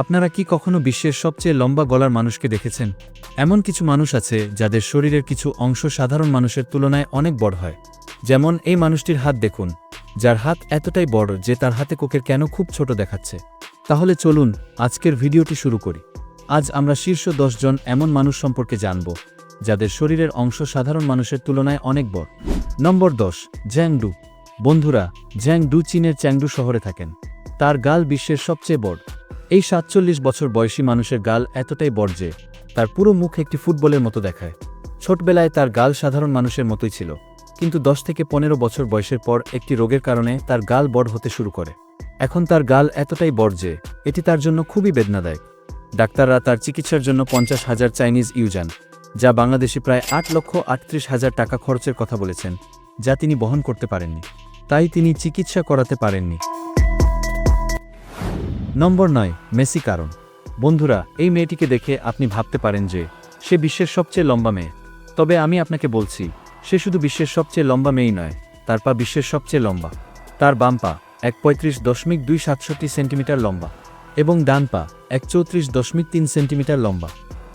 আপনারা কি কখনো বিশ্বের সবচেয়ে লম্বা গলার মানুষকে দেখেছেন? এমন কিছু মানুষ আছে যাদের শরীরের কিছু অংশ সাধারণ মানুষের তুলনায় অনেক বড় হয়। যেমন এই মানুষটির হাত দেখুন, যার হাত এতটাই বড় যে তার হাতে কোকের কেন খুব ছোট দেখাচ্ছে। তাহলে চলুন আজকের ভিডিওটি শুরু করি। আজ আমরা শীর্ষ জন এমন মানুষ সম্পর্কে জানব, যাদের শরীরের অংশ সাধারণ মানুষের তুলনায় অনেক বড়। নম্বর দশ, জ্যাংডু। বন্ধুরা, জ্যাংডু চীনের চ্যাংডু শহরে থাকেন। তার গাল বিশ্বের সবচেয়ে বড়। এই সাতচল্লিশ বছর বয়সী মানুষের গাল এতটাই যে তার পুরো মুখ একটি ফুটবলের মতো দেখায়। ছোটবেলায় তার গাল সাধারণ মানুষের মতোই ছিল, কিন্তু দশ থেকে পনেরো বছর বয়সের পর একটি রোগের কারণে তার গাল বড় হতে শুরু করে। এখন তার গাল এতটাই যে এটি তার জন্য খুবই বেদনাদায়ক। ডাক্তাররা তার চিকিৎসার জন্য পঞ্চাশ হাজার চাইনিজ ইউজান, যা বাংলাদেশে প্রায় আট লক্ষ আটত্রিশ হাজার টাকা খরচের কথা বলেছেন, যা তিনি বহন করতে পারেননি। তাই তিনি চিকিৎসা করাতে পারেননি। নম্বর নয়, মেসি কারণ। বন্ধুরা, এই মেয়েটিকে দেখে আপনি ভাবতে পারেন যে, সে বিশ্বের সবচেয়ে লম্বা মেয়ে। তবে আমি আপনাকে বলছি, সে শুধু বিশ্বের সবচেয়ে লম্বা মেয়েই নয়, তার পা বিশ্বের সবচেয়ে লম্বা। তার বাম পা এক পঁয়ত্রিশ দশমিক দুই সাতষট্টি সেন্টিমিটার লম্বা এবং ডান পা এক চৌত্রিশ দশমিক তিন সেন্টিমিটার লম্বা।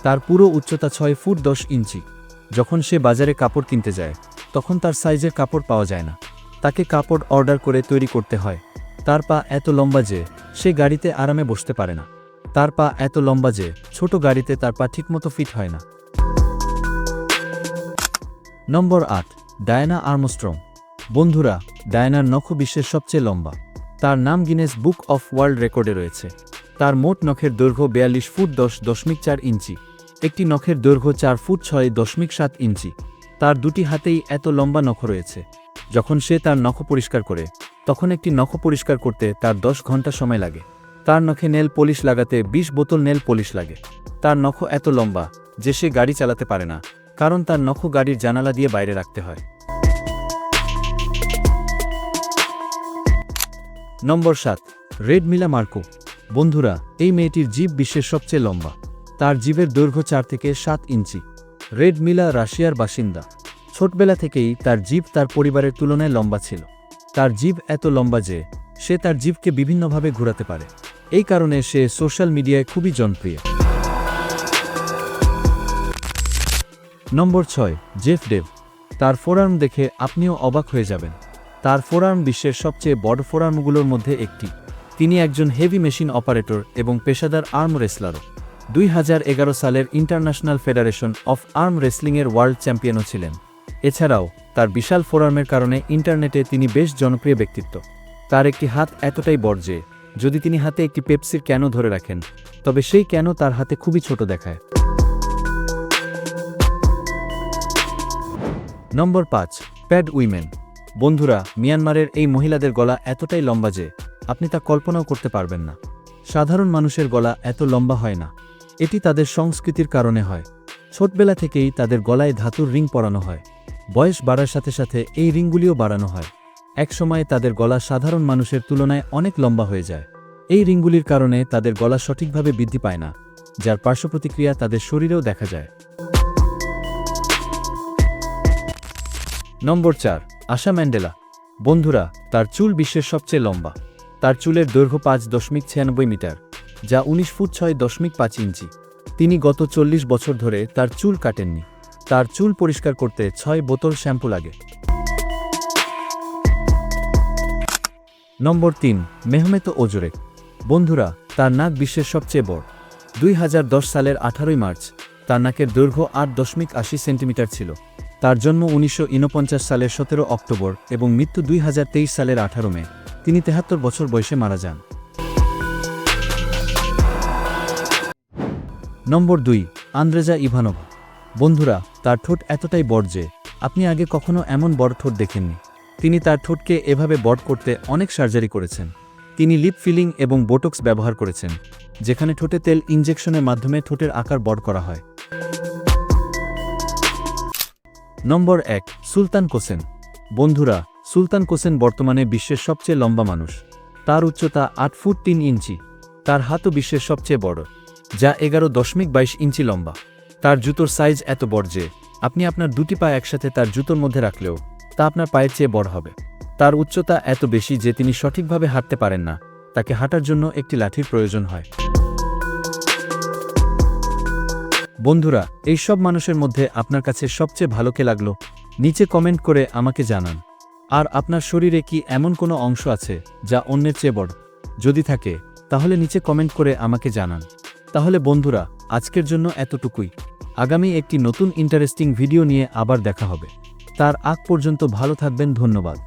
তার পুরো উচ্চতা ছয় ফুট দশ ইঞ্চি। যখন সে বাজারে কাপড় কিনতে যায়, তখন তার সাইজের কাপড় পাওয়া যায় না। তাকে কাপড় অর্ডার করে তৈরি করতে হয়। তার পা এত লম্বা যে সে গাড়িতে আরামে বসতে পারে না। তার পা এত লম্বা যে ছোট গাড়িতে তার পা ঠিকমতো ফিট হয় না। নম্বর আট, ডায়না আর্মস্ট্রং। বন্ধুরা, ডায়নার নখ বিশ্বের সবচেয়ে লম্বা। তার নাম গিনেস বুক অফ ওয়ার্ল্ড রেকর্ডে রয়েছে। তার মোট নখের দৈর্ঘ্য বিয়াল্লিশ ফুট দশ দশমিক চার ইঞ্চি। একটি নখের দৈর্ঘ্য চার ফুট ছয় দশমিক সাত ইঞ্চি। তার দুটি হাতেই এত লম্বা নখ রয়েছে, যখন সে তার নখ পরিষ্কার করে। তখন একটি নখ পরিষ্কার করতে তার দশ ঘণ্টা সময় লাগে। তার নখে নেল পলিশ লাগাতে ২০ বোতল নেল পলিশ লাগে। তার নখ এত লম্বা যে সে গাড়ি চালাতে পারে না, কারণ তার নখ গাড়ির জানালা দিয়ে বাইরে রাখতে হয়। নম্বর সাত রেড মিলা মার্কো। বন্ধুরা, এই মেয়েটির জীব বিশ্বের সবচেয়ে লম্বা। তার জীবের দৈর্ঘ্য চার থেকে সাত ইঞ্চি। রেড মিলা রাশিয়ার বাসিন্দা। ছোটবেলা থেকেই তার জীব তার পরিবারের তুলনায় লম্বা ছিল। তার জীব এত লম্বা যে, সে তার জীবকে বিভিন্নভাবে ঘোরাতে পারে। এই কারণে সে সোশ্যাল মিডিয়ায় খুবই জনপ্রিয়। নম্বর ছয়, জেফ ডেভ। তার ফোরার্ম দেখে আপনিও অবাক হয়ে যাবেন। তার ফোরার্ম বিশ্বের সবচেয়ে বড় ফোরার্মগুলোর মধ্যে একটি। তিনি একজন হেভি মেশিন অপারেটর এবং পেশাদার আর্ম রেসলারও। দুই হাজার এগারো সালের ইন্টারন্যাশনাল ফেডারেশন অফ আর্ম রেসলিংয়ের ওয়ার্ল্ড চ্যাম্পিয়নও ছিলেন। এছাড়াও, তার বিশাল ফোরামের কারণে ইন্টারনেটে তিনি বেশ জনপ্রিয় ব্যক্তিত্ব। তার একটি হাত এতটাই বড় যে, যদি তিনি হাতে একটি পেপসির ক্যান ধরে রাখেন, তবে সেই ক্যানও তার হাতে খুবই ছোট দেখায়। নম্বর পাঁচ, প্যাড উইমেন। বন্ধুরা, মিয়ানমারের এই মহিলাদের গলা এতটাই লম্বা যে, আপনি তা কল্পনাও করতে পারবেন না। সাধারণ মানুষের গলা এত লম্বা হয় না। এটি তাদের সংস্কৃতির কারণে হয়। ছোটবেলা থেকেই তাদের গলায় ধাতুর রিং পরানো হয়। বয়স বাড়ার সাথে সাথে এই রিংগুলিও বাড়ানো হয়। একসময় তাদের গলা সাধারণ মানুষের তুলনায় অনেক লম্বা হয়ে যায়। এই রিংগুলির কারণে তাদের গলা সঠিকভাবে বৃদ্ধি পায় না, যার পার্শ্বপ্রতিক্রিয়া তাদের শরীরেও দেখা যায়। নম্বর চার, আশা ম্যান্ডেলা। বন্ধুরা, তার চুল বিশ্বের সবচেয়ে লম্বা। তার চুলের দৈর্ঘ্য পাঁচ দশমিক ছিয়ানব্বই মিটার, যা উনিশ ফুট ছয় দশমিক পাঁচ ইঞ্চি। তিনি গত চল্লিশ বছর ধরে তার চুল কাটেননি। তার চুল পরিষ্কার করতে ছয় বোতল শ্যাম্পু লাগে। নম্বর তিন, মেহমেত ওজরেক বন্ধুরা, তার নাক বিশ্বের সবচেয়ে বড়। দুই হাজার দশ সালের আঠারোই মার্চ, তার নাকের দৈর্ঘ্য আট দশমিক আশি সেন্টিমিটার ছিল। তার জন্ম উনিশশো সালের সতেরো অক্টোবর এবং মৃত্যু দুই হাজার তেইশ সালের আঠারো মে। তিনি তেহাত্তর বছর বয়সে মারা যান। নম্বর দুই, আন্দ্রেজা ইভানোভা বন্ধুরা, তার ঠোঁট এতটাই বড় যে আপনি আগে কখনো এমন বড় ঠোঁট দেখেননি। তিনি তার ঠোঁটকে এভাবে বড় করতে অনেক সার্জারি করেছেন। তিনি লিপ ফিলিং এবং বোটক্স ব্যবহার করেছেন, যেখানে ঠোঁটে তেল ইনজেকশনের মাধ্যমে ঠোঁটের আকার বড় করা হয়। নম্বর এক, সুলতান কোসেন। বন্ধুরা, সুলতান কোসেন বর্তমানে বিশ্বের সবচেয়ে লম্বা মানুষ। তার উচ্চতা আট ফুট তিন ইঞ্চি। তার হাতও বিশ্বের সবচেয়ে বড়, যা এগারো দশমিক বাইশ ইঞ্চি লম্বা। তার জুতোর সাইজ এত বড় যে, আপনি আপনার দুটি পা একসাথে তার জুতোর মধ্যে রাখলেও, তা আপনার পায়ের চেয়ে বড় হবে। তার উচ্চতা এত বেশি যে, তিনি সঠিকভাবে হাঁটতে পারেন না। তাকে হাঁটার জন্য একটি লাঠির প্রয়োজন হয়। বন্ধুরা, এই সব মানুষের মধ্যে আপনার কাছে সবচেয়ে ভালো কে লাগল? নিচে কমেন্ট করে আমাকে জানান। আর আপনার শরীরে কি এমন কোনো অংশ আছে যা অন্যের চেয়ে বড়? যদি থাকে, তাহলে নিচে কমেন্ট করে আমাকে জানান। তাহলে বন্ধুরা, আজকের জন্য এতটুকুই। আগামী একটি নতুন ইন্টারেস্টিং ভিডিও নিয়ে আবার দেখা হবে। তার আগ পর্যন্ত ভালো থাকবেন, ধন্যবাদ।